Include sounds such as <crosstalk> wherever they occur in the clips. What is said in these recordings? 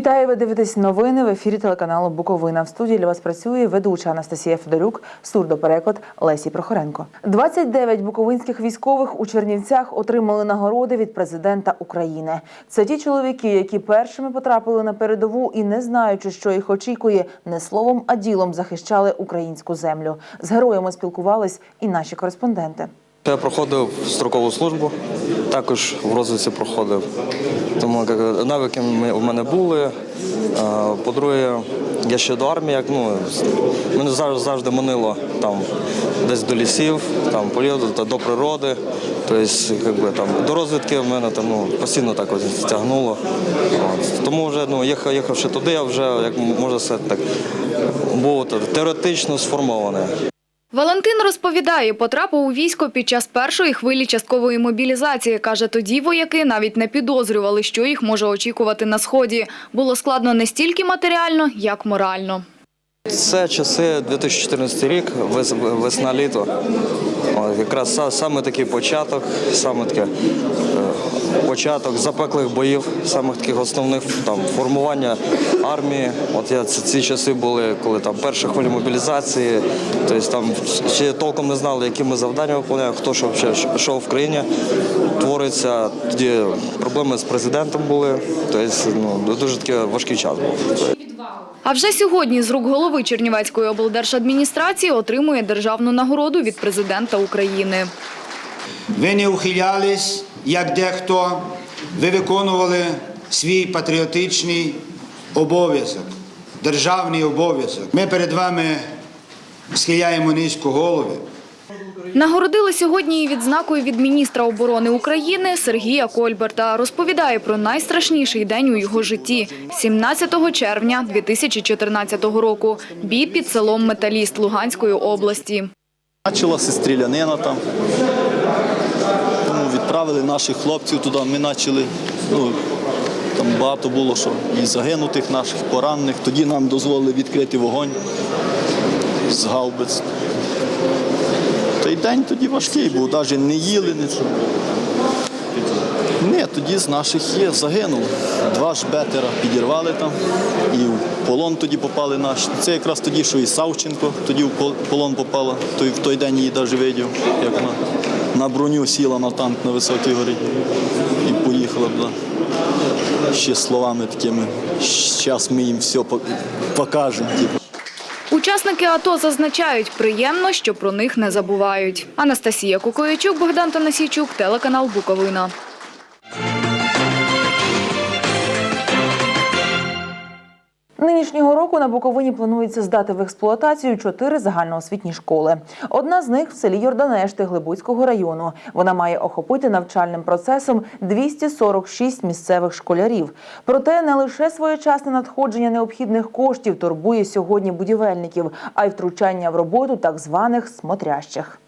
Вітаю, ви дивитесь новини в ефірі телеканалу Буковина. В студії для вас працює ведуча Анастасія Федорюк, сурдопереклад Лесі Прохоренко. 29 буковинських військових у Чернівцях отримали нагороди від президента України. Це ті чоловіки, які першими потрапили на передову і, не знаючи, що їх очікує, не словом, а ділом захищали українську землю. З героями спілкувались і наші кореспонденти. Я проходив строкову службу, також в розвідці проходив. Тому навики ми- у мене були. По-друге, я ще до армії, як, ну, мене завжди, завжди манило там, десь до лісів, там, політу, та до природи. Тобто, якби, там, до розвідки в мене там, ну, постійно так ось тягнуло. От. Тому вже ну, їхав, їхавши туди, я вже, як можна сказати, так, був теоретично сформований. Валентин розповідає, потрапив у військо під час першої хвилі часткової мобілізації. Каже, тоді вояки навіть не підозрювали, що їх може очікувати на сході. Було складно не стільки матеріально, як морально. Це часи 2014 рік, вес- весна-літо. Якраз са- саме такий початок, саме таке е, початок запеклих боїв, самих таких основних там формування армії. От я ці, часи були, коли там перша хвиля мобілізації, тобто там ще толком не знали, які ми завдання виконуємо, хто що, що в країні твориться. Тоді проблеми з президентом були. Тобто, ну, дуже такий важкий час був. А вже сьогодні з рук голови Чернівецької облдержадміністрації отримує державну нагороду від президента України. Ви не ухилялись, як дехто, ви виконували свій патріотичний обов'язок, державний обов'язок. Ми перед вами схиляємо низько голови. Нагородили сьогодні і відзнакою від міністра оборони України Сергія Кольберта. Розповідає про найстрашніший день у його житті – 17 червня 2014 року. Бій під селом Металіст Луганської області. Почалася стрілянина там. Тому відправили наших хлопців туди. Ми почали. Ну, там багато було що і загинутих наших, поранених. Тоді нам дозволили відкрити вогонь з гаубиць. День тоді важкий був, навіть не їли нічого. Ні, тоді з наших є загинуло. Два жбетера підірвали там і в полон тоді попали наші. Це якраз тоді, що і Савченко тоді в полон попала. В той день її навіть видів, як вона на броню сіла на танк на високій горі і поїхала туди. Ще словами такими. Зараз ми їм все покажемо. Учасники АТО зазначають, приємно, що про них не забувають. Анастасія Кукоячук, Богдан Танасійчук, телеканал Буковина. Нинішнього року на Буковині планується здати в експлуатацію чотири загальноосвітні школи. Одна з них в селі Йорданешти Глибуцького району. Вона має охопити навчальним процесом 246 місцевих школярів. Проте не лише своєчасне надходження необхідних коштів турбує сьогодні будівельників, а й втручання в роботу так званих смотрящих.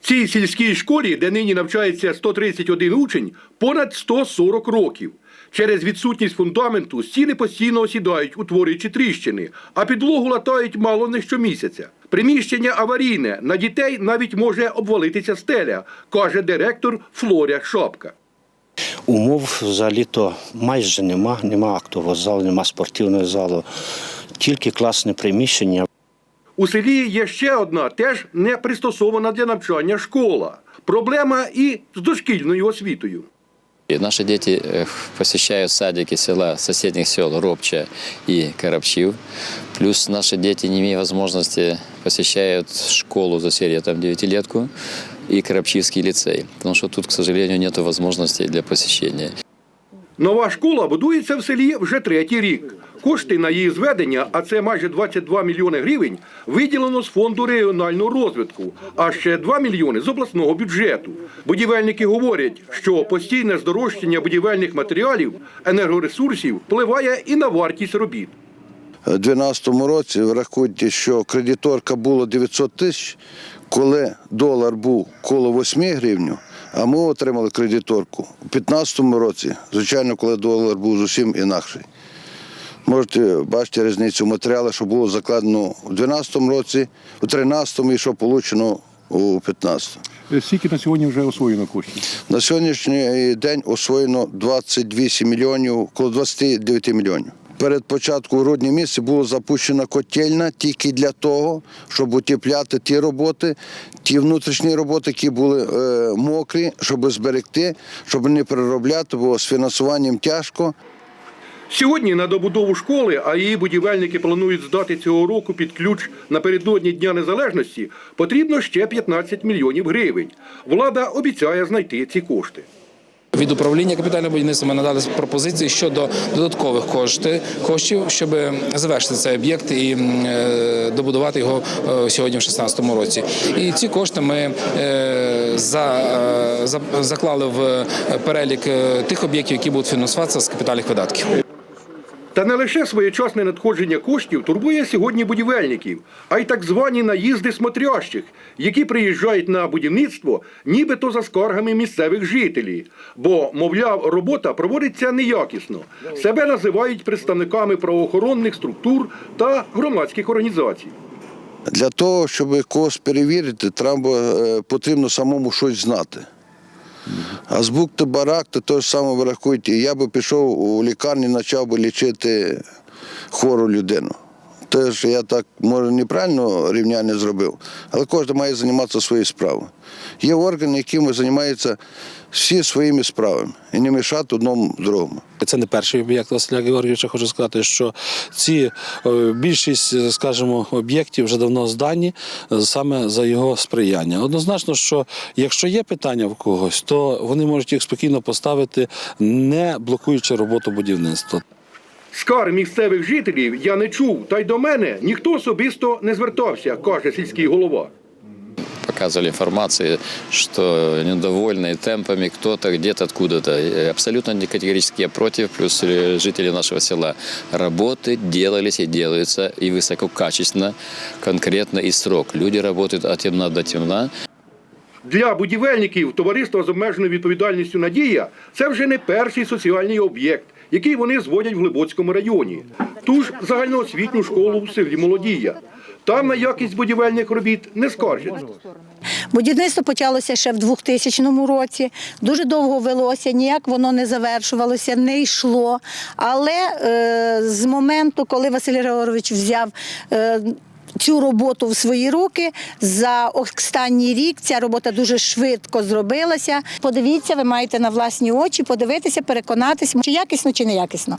Цій сільській школі, де нині навчається 131 учень, понад 140 років. Через відсутність фундаменту стіни постійно осідають, утворюючи тріщини, а підлогу латають мало не щомісяця. Приміщення аварійне, на дітей навіть може обвалитися стеля, каже директор Флоря Шапка. Умов взагалі-то майже нема, нема актового залу, нема спортивного залу, тільки класне приміщення. У селі є ще одна, теж не пристосована для навчання школа. Проблема і з дошкільною освітою. И наши дети посещают садики села, соседних сел Робча и Коробчив. Плюс наши дети, не имея возможности, посещают школу за серию, там девятилетку, и Коробчивский лицей. Потому что тут, к сожалению, нет возможностей для посещения. Нова школа будується в селі вже третій рік. Кошти на її зведення, а це майже 22 мільйони гривень, виділено з фонду регіонального розвитку, а ще 2 мільйони з обласного бюджету. Будівельники говорять, що постійне здорожчання будівельних матеріалів, енергоресурсів впливає і на вартість робіт. У 2012 році врахуйте, що кредиторка було 900 тисяч, коли долар був коло 8 гривень, а ми отримали кредиторку у 2015 році, звичайно, коли долар був зовсім інакший. Можете бачити різницю матеріалу, що було закладено у 2012 році, у 2013 і що отримано у 2015. Е, Скільки на сьогодні вже освоєно коштів? На сьогоднішній день освоєно 28 мільйонів, коло 29 мільйонів. Перед початком грудня місяця була запущена котельна тільки для того, щоб утепляти ті роботи, ті внутрішні роботи, які були е, мокрі, щоб зберегти, щоб не переробляти, бо з фінансуванням тяжко. Сьогодні на добудову школи, а її будівельники планують здати цього року під ключ напередодні Дня Незалежності, потрібно ще 15 мільйонів гривень. Влада обіцяє знайти ці кошти. Від управління капітального будівництва ми надали пропозиції щодо додаткових коштів, коштів, щоб завершити цей об'єкт і е, добудувати його е, сьогодні в 2016 році. І ці кошти ми е, за, заклали в перелік тих об'єктів, які будуть фінансуватися з капітальних видатків. Та не лише своєчасне надходження коштів турбує сьогодні будівельників, а й так звані наїзди смотрящих, які приїжджають на будівництво, нібито за скаргами місцевих жителів. Бо, мовляв, робота проводиться неякісно. Себе називають представниками правоохоронних структур та громадських організацій. Для того, щоб когось перевірити, треба, е, потрібно самому щось знати. А з букти барак, то те ж саме врахуйте. Я би пішов у лікарню, почав би лічити хвору людину. Теж я так, може, неправильно рівняння зробив, але кожен має займатися своєю справою. Є органи, якими займаються всі своїми справами і не мішати одному другому. Це не перший об'єкт Василя Георгійовича. Хочу сказати, що ці е, більшість, скажімо, об'єктів вже давно здані е, саме за його сприяння. Однозначно, що якщо є питання в когось, то вони можуть їх спокійно поставити, не блокуючи роботу будівництва. Скар місцевих жителів я не чув, та й до мене ніхто особисто не звертався, каже сільський голова. Показывали информации, что недовольны темпами кто-то где-то откуда-то. И Абсолютно не категорически я против, плюс э, жители нашего села. Работы делались и делаются и высококачественно, конкретно и срок. Люди работают от темна до темна. Для будівельників товариства з обмеженою відповідальністю Надія це вже не перший соціальний об'єкт, який вони зводять в Глибоцькому районі. Ту ж загальноосвітню школу в селі Молодія. Там на якість будівельних робіт не скаржаться. Будівництво почалося ще в 2000 році. Дуже довго велося, ніяк воно не завершувалося, не йшло. Але е, з моменту, коли Василь Григорович взяв е, цю роботу в свої руки, за останній рік ця робота дуже швидко зробилася. Подивіться, ви маєте на власні очі подивитися, переконатися, чи якісно, чи не якісно.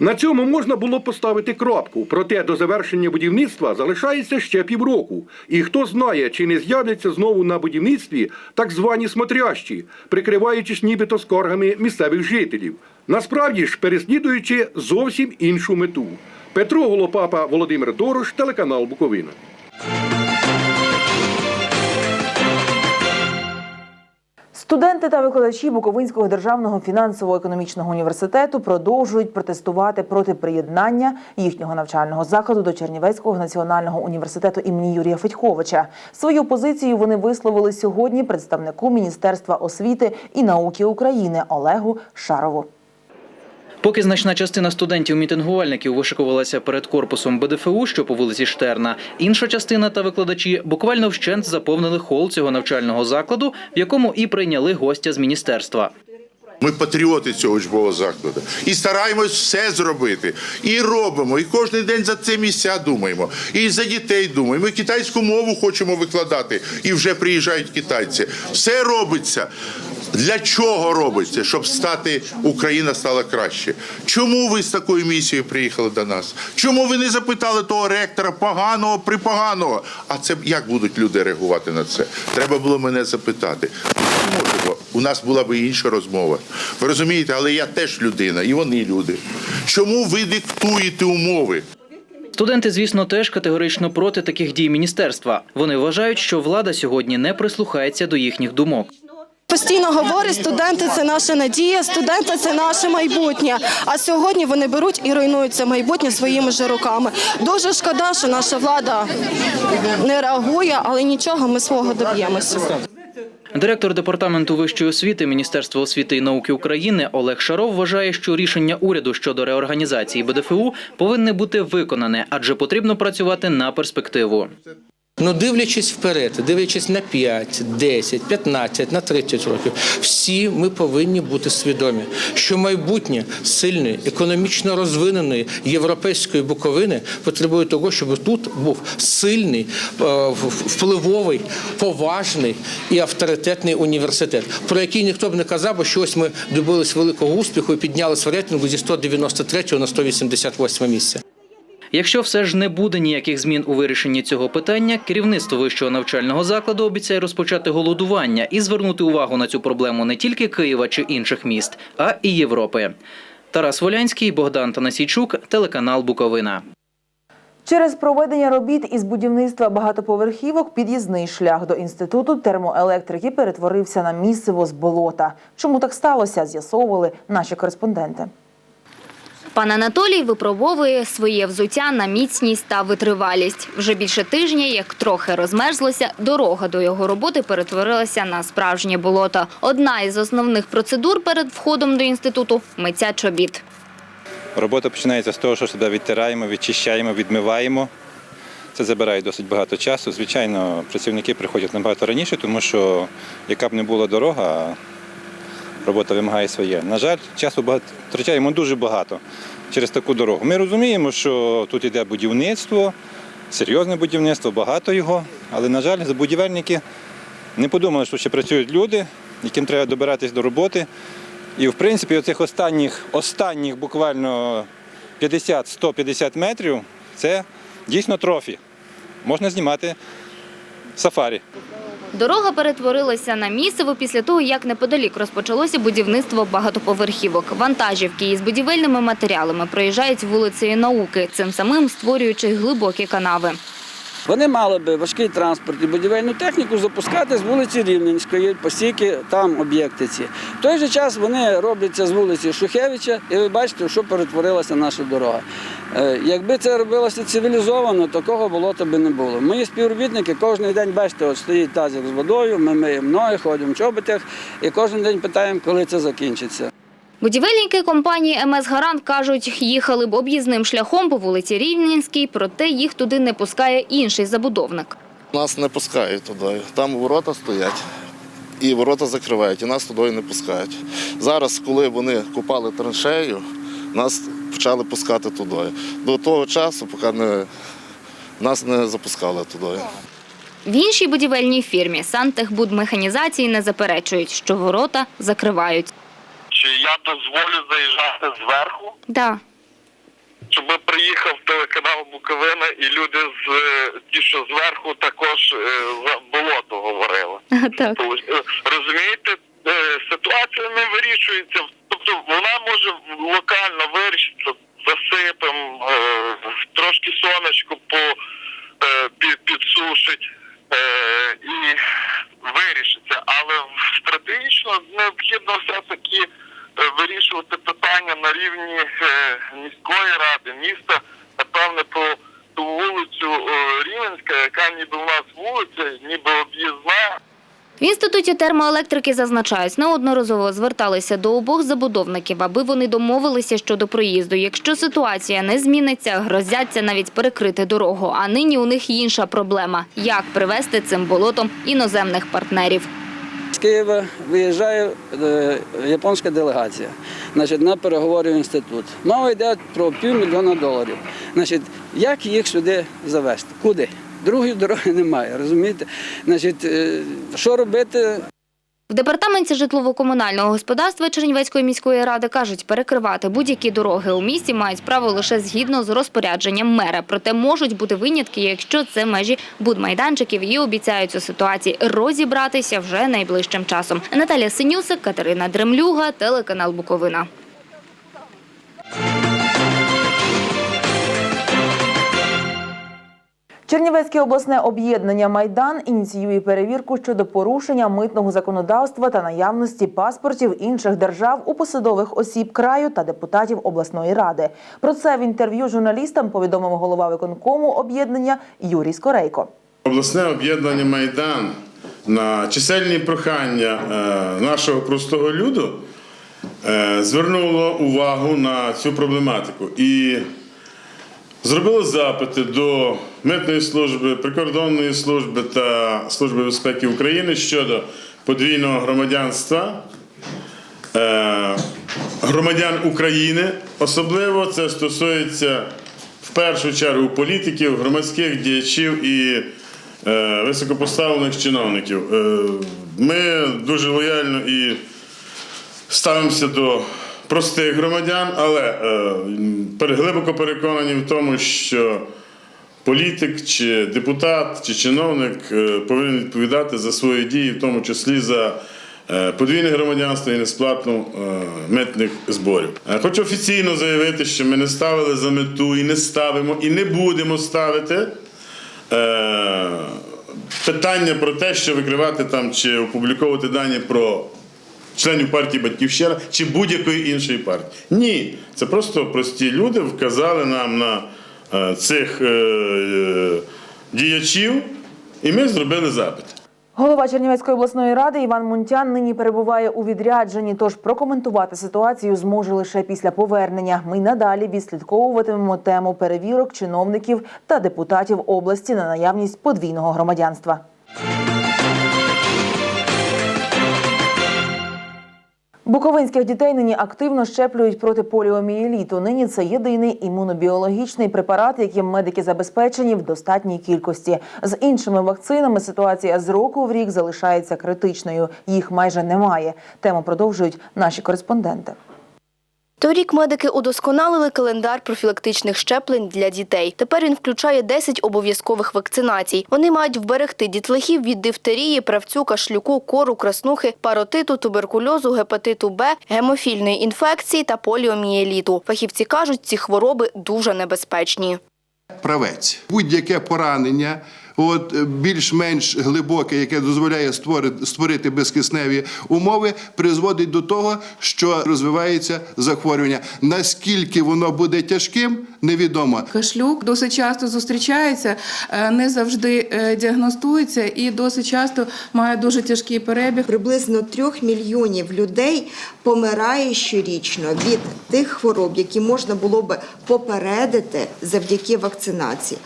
На цьому можна було поставити крапку, проте до завершення будівництва залишається ще півроку. І хто знає, чи не з'являться знову на будівництві так звані смотрящі, прикриваючись нібито скаргами місцевих жителів. Насправді ж переслідуючи зовсім іншу мету. Петро Голопапа, Володимир Дорош, телеканал Буковина. Студенти та викладачі Буковинського державного фінансово-економічного університету продовжують протестувати проти приєднання їхнього навчального закладу до Чернівецького національного університету імені Юрія Федьковича. Свою позицію вони висловили сьогодні представнику Міністерства освіти і науки України Олегу Шарову. Поки значна частина студентів-мітингувальників вишикувалася перед корпусом БДФУ, що по вулиці Штерна, інша частина та викладачі буквально вщент заповнили хол цього навчального закладу, в якому і прийняли гостя з міністерства. Ми патріоти цього учбового закладу і стараємось все зробити. І робимо. І кожен день за це місця думаємо. І за дітей думаємо. Ми китайську мову хочемо викладати, і вже приїжджають китайці. Все робиться. Для чого робиться? Щоб стати Україна стала краще. Чому ви з такою місією приїхали до нас? Чому ви не запитали того ректора поганого припоганого? А це як будуть люди реагувати на це? Треба було мене запитати. У нас була б інша розмова. Ви розумієте, але я теж людина, і вони люди. Чому ви диктуєте умови? Студенти, звісно, теж категорично проти таких дій міністерства. Вони вважають, що влада сьогодні не прислухається до їхніх думок. Постійно говорять, студенти це наша надія, студенти це наше майбутнє. А сьогодні вони беруть і руйнують це майбутнє своїми ж руками. Дуже шкода, що наша влада не реагує, але нічого ми свого доб'ємося. Директор департаменту вищої освіти Міністерства освіти і науки України Олег Шаров вважає, що рішення уряду щодо реорганізації БДФУ повинне бути виконане, адже потрібно працювати на перспективу. Ну, дивлячись вперед, дивлячись на 5, 10, 15, на 30 років, всі ми повинні бути свідомі, що майбутнє сильної, економічно розвиненої європейської буковини потребує того, щоб тут був сильний, е, впливовий, поважний і авторитетний університет, про який ніхто б не казав, бо що ось ми добились великого успіху і піднялись в рейтингу зі 193 на 188 місце. Якщо все ж не буде ніяких змін у вирішенні цього питання, керівництво вищого навчального закладу обіцяє розпочати голодування і звернути увагу на цю проблему не тільки Києва чи інших міст, а і Європи. Тарас Волянський, Богдан Танасійчук, телеканал Буковина. Через проведення робіт із будівництва багатоповерхівок під'їзний шлях до інституту термоелектрики перетворився на місиво з болота. Чому так сталося? З'ясовували наші кореспонденти. Пан Анатолій випробовує своє взуття на міцність та витривалість. Вже більше тижня, як трохи розмерзлося, дорога до його роботи перетворилася на справжнє болото. Одна із основних процедур перед входом до інституту миття чобіт. Робота починається з того, що себе відтираємо, відчищаємо, відмиваємо. Це забирає досить багато часу. Звичайно, працівники приходять набагато раніше, тому що яка б не була дорога, робота вимагає своє. На жаль, часу втрачаємо дуже багато через таку дорогу. Ми розуміємо, що тут йде будівництво, серйозне будівництво, багато його, але, на жаль, будівельники не подумали, що ще працюють люди, яким треба добиратись до роботи. І в принципі, оцих останніх, останніх буквально 50-150 метрів це дійсно трофі. Можна знімати сафарі. Дорога перетворилася на місиво після того, як неподалік розпочалося будівництво багатоповерхівок. Вантажівки із будівельними матеріалами проїжджають вулицею науки, цим самим створюючи глибокі канави. Вони мали би важкий транспорт і будівельну техніку запускати з вулиці Рівненської, постійки там об'єкти ці. В той же час вони робляться з вулиці Шухевича, і ви бачите, що перетворилася наша дорога. Е, Якби це робилося цивілізовано, такого болота би не було. Мої співробітники кожен день, бачите, от стоїть тазик з водою, ми миємо ноги, ходимо в чоботях і кожен день питаємо, коли це закінчиться. Будівельники компанії МС Гарант кажуть, їхали б об'їзним шляхом по вулиці Рівненській, проте їх туди не пускає інший забудовник. Нас не пускають туди. Там ворота стоять. І ворота закривають, і нас туди не пускають. Зараз, коли вони купали траншею, нас почали пускати туди. До того часу, поки не, нас не запускали туди. В іншій будівельній фірмі Сантехбудмеханізації не заперечують, що ворота закривають. Чи я дозволю заїжджати зверху, Да. щоб приїхав телеканал Буковина і люди з е, ті, що зверху також е, за болото говорили. <laughs> Так. Е, Розумієте, ситуація не вирішується. Тобто вона може локально вирішитися, засипем, е, трошки сонечко по е, під, підсушить е, і вирішиться. Але стратегічно необхідно все-таки е, вирішувати питання на рівні е, міської ради, міста, напевне, про ту вулицю е, Рівенська, яка ніби у нас вулиця, ніби об'їзна. В інституті термоелектрики зазначають, неодноразово зверталися до обох забудовників, аби вони домовилися щодо проїзду. Якщо ситуація не зміниться, грозяться навіть перекрити дорогу. А нині у них інша проблема – як привести цим болотом іноземних партнерів. З Києва виїжджає е, японська делегація значить, на переговори в інститут. Мова йде про півмільйона доларів. Значить, як їх сюди завести? Куди? Другої дороги немає, розумієте? Значить, е, що робити? В департаменті житлово-комунального господарства Чернівецької міської ради кажуть, перекривати будь-які дороги у місті мають право лише згідно з розпорядженням мера. Проте можуть бути винятки, якщо це межі будмайданчиків і обіцяють у ситуації розібратися вже найближчим часом. Наталя Синюсик, Катерина Дремлюга, телеканал Буковина. Чернівецьке обласне об'єднання Майдан ініціює перевірку щодо порушення митного законодавства та наявності паспортів інших держав у посадових осіб краю та депутатів обласної ради. Про це в інтерв'ю журналістам повідомив голова виконкому об'єднання Юрій Скорейко. Обласне об'єднання Майдан на чисельні прохання е, нашого простого люду е, звернуло увагу на цю проблематику. І зробило запити до Митної служби, прикордонної служби та Служби безпеки України щодо подвійного громадянства е, громадян України. Особливо це стосується в першу чергу політиків, громадських діячів і е, високопоставлених чиновників. Е, Ми дуже лояльно і ставимося до простих громадян, але е, глибоко переконані в тому, що політик чи депутат чи чиновник е, повинен відповідати за свої дії, в тому числі за е, подвійне громадянство і несплатну е, митних зборів. Е, Хочу офіційно заявити, що ми не ставили за мету і не ставимо, і не будемо ставити. Питання про те, що викривати там чи опубліковувати дані про членів партії Батьківщина чи будь-якої іншої партії. Ні, це просто прості люди вказали нам на е, цих е, е, діячів, і ми зробили запит. Голова Чернівецької обласної ради Іван Мунтян нині перебуває у відрядженні, тож прокоментувати ситуацію зможе лише після повернення. Ми надалі відслідковуватимемо тему перевірок чиновників та депутатів області на наявність подвійного громадянства. Буковинських дітей нині активно щеплюють проти поліомієліту. Нині це єдиний імунобіологічний препарат, яким медики забезпечені в достатній кількості. З іншими вакцинами ситуація з року в рік залишається критичною. Їх майже немає. Тему продовжують наші кореспонденти. Торік медики удосконалили календар профілактичних щеплень для дітей. Тепер він включає 10 обов'язкових вакцинацій. Вони мають вберегти дітлахів від дифтерії, правцю, кашлюку, кору, краснухи, паротиту, туберкульозу, гепатиту Б, гемофільної інфекції та поліомієліту. Фахівці кажуть, ці хвороби дуже небезпечні. правець. Будь-яке поранення, от е, більш-менш глибоке, яке дозволяє створити, створити безкисневі умови, призводить до того, що розвивається захворювання. Наскільки воно буде тяжким, невідомо. Кашлюк досить часто зустрічається, е, не завжди е, діагностується і досить часто має дуже тяжкий перебіг. Приблизно трьох мільйонів людей помирає щорічно від тих хвороб, які можна було би попередити завдяки вакцинації.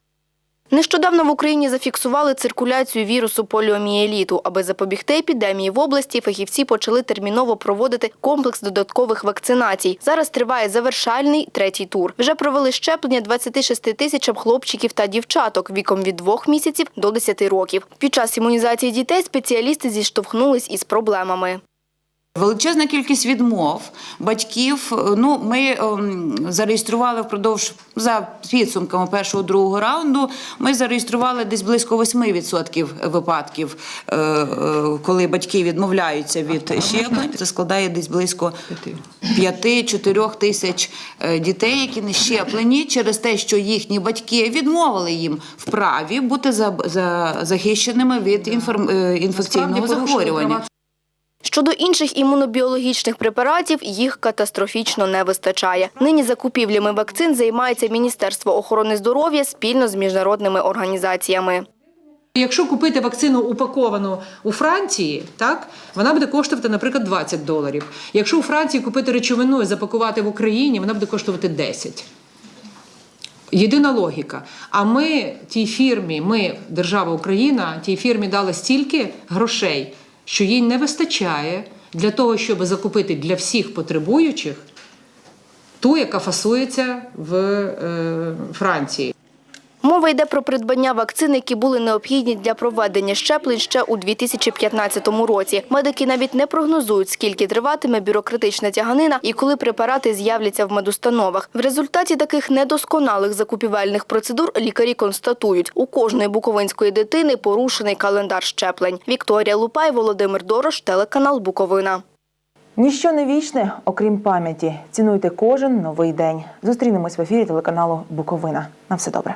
Нещодавно в Україні зафіксували циркуляцію вірусу поліомієліту. Аби запобігти епідемії в області, фахівці почали терміново проводити комплекс додаткових вакцинацій. Зараз триває завершальний третій тур. Вже провели щеплення 26 тисячам хлопчиків та дівчаток віком від 2 місяців до 10 років. Під час імунізації дітей спеціалісти зіштовхнулись із проблемами. Величезна кількість відмов батьків. Ну, ми ем, зареєстрували впродовж за підсумками першого другого раунду. Ми зареєстрували десь близько 8% випадків, е, е, коли батьки відмовляються від щеплень. Це складає десь близько 5-4 тисяч е, дітей, які не щеплені через те, що їхні батьки відмовили їм в праві бути за, за захищеними від е, інфекційного захворювання. Щодо інших імунобіологічних препаратів, їх катастрофічно не вистачає. Нині закупівлями вакцин займається Міністерство охорони здоров'я спільно з міжнародними організаціями. Якщо купити вакцину упаковану у Франції, так вона буде коштувати, наприклад, 20 доларів. Якщо у Франції купити речовину і запакувати в Україні, вона буде коштувати 10. Єдина логіка. А ми тій фірмі, ми, держава Україна, тій фірмі дали стільки грошей, що їй не вистачає для того, щоб закупити для всіх потребуючих ту, яка фасується в е, Франції. Мова йде про придбання вакцин, які були необхідні для проведення щеплень ще у 2015 році. Медики навіть не прогнозують, скільки триватиме бюрократична тяганина і коли препарати з'являться в медустановах. В результаті таких недосконалих закупівельних процедур лікарі констатують, у кожної буковинської дитини порушений календар щеплень. Вікторія Лупай, Володимир Дорош, телеканал Буковина. Ніщо не вічне, окрім пам'яті. Цінуйте кожен новий день. Зустрінемось в ефірі телеканалу Буковина. На все добре.